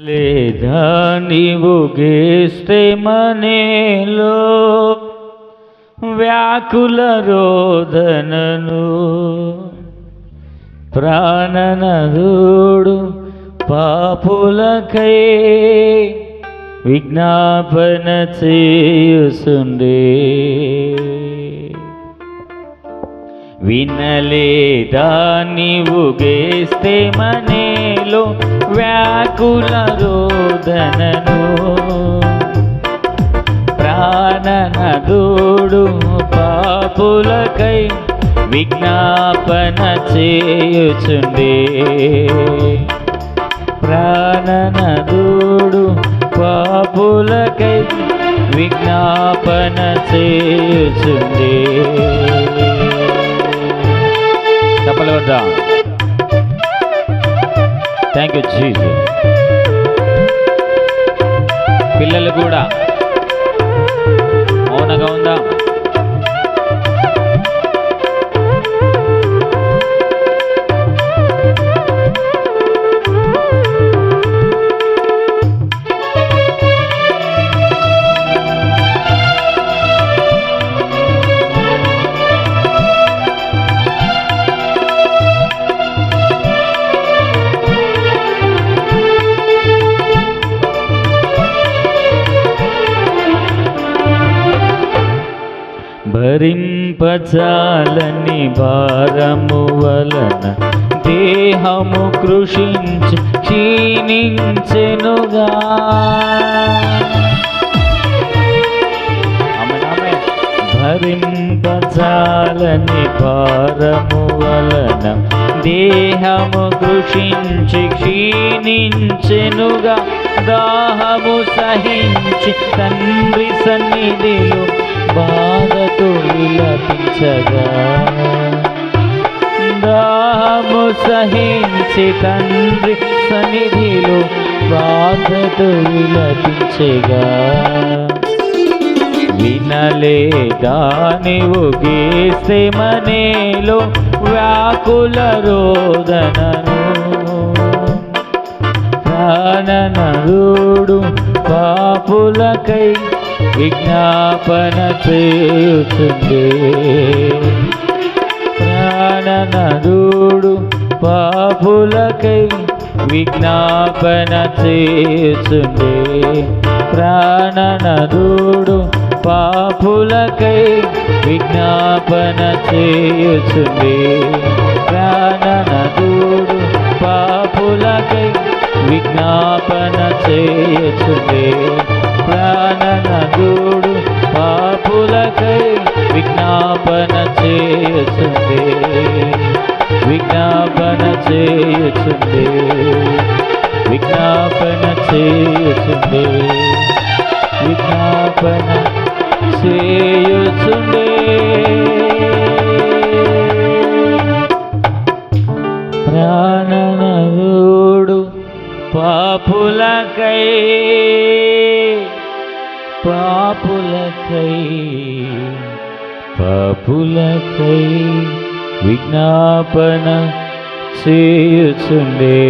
లేదా నీవు గేస్తే మనేలో వ్యాకుల రోదనను? ప్రాణనదుడు పాపులకై విజ్ఞాపన చేయుసుండే. వినలేదా నీవు గేస్తే మనేలో వ్యాకుల రోదనను? ప్రాణనదుడు పాపులకై విజ్ఞాపన చేయుచుండే. ప్రాణనదుడు పాపులకై విజ్ఞాపన చేయుచుండే. Down. థ్యాంక్ యూ జీజు పిల్లలు కూడా భరింపచాలని భారము వలన దేహము కృషించి క్షీణించెనుగా. భరింపచాలని భారము వలన దేహము కృషించి క్షీణించెనుగా. దాహము సహించి తండ్రి సన్నిధిలో బాధతో విలపించగా దాహము సహించి తండ్రి సన్నిధిలో బాధతో విలపించగా వినలేదా నీవు గీస్తే మనేలో వ్యాకుల రోదనను. ప్రాణనరుడు పాపులకై విజ్ఞాపన చేయుచుండే ప్రాణనరుడు పాపులకై విజ్ఞాపన చేయుచుండే ప్రాణనదుడు పాపులకై విజ్ఞాపన చేయుచుండే ప్రాణనదుడు పాపులకై విజ్ఞాపన చేయుచుండే పాపులకై విజ్ఞాపన చేయుచుండే విజ్ఞాపన చేయుచుండే విజ్ఞాపన చేయుచుండే విజ్ఞాపన చేయుచుండే ప్రాణనరుడు పాపులకై పాపులకై పాపులకై విజ్ఞాపన చేయుచుండే.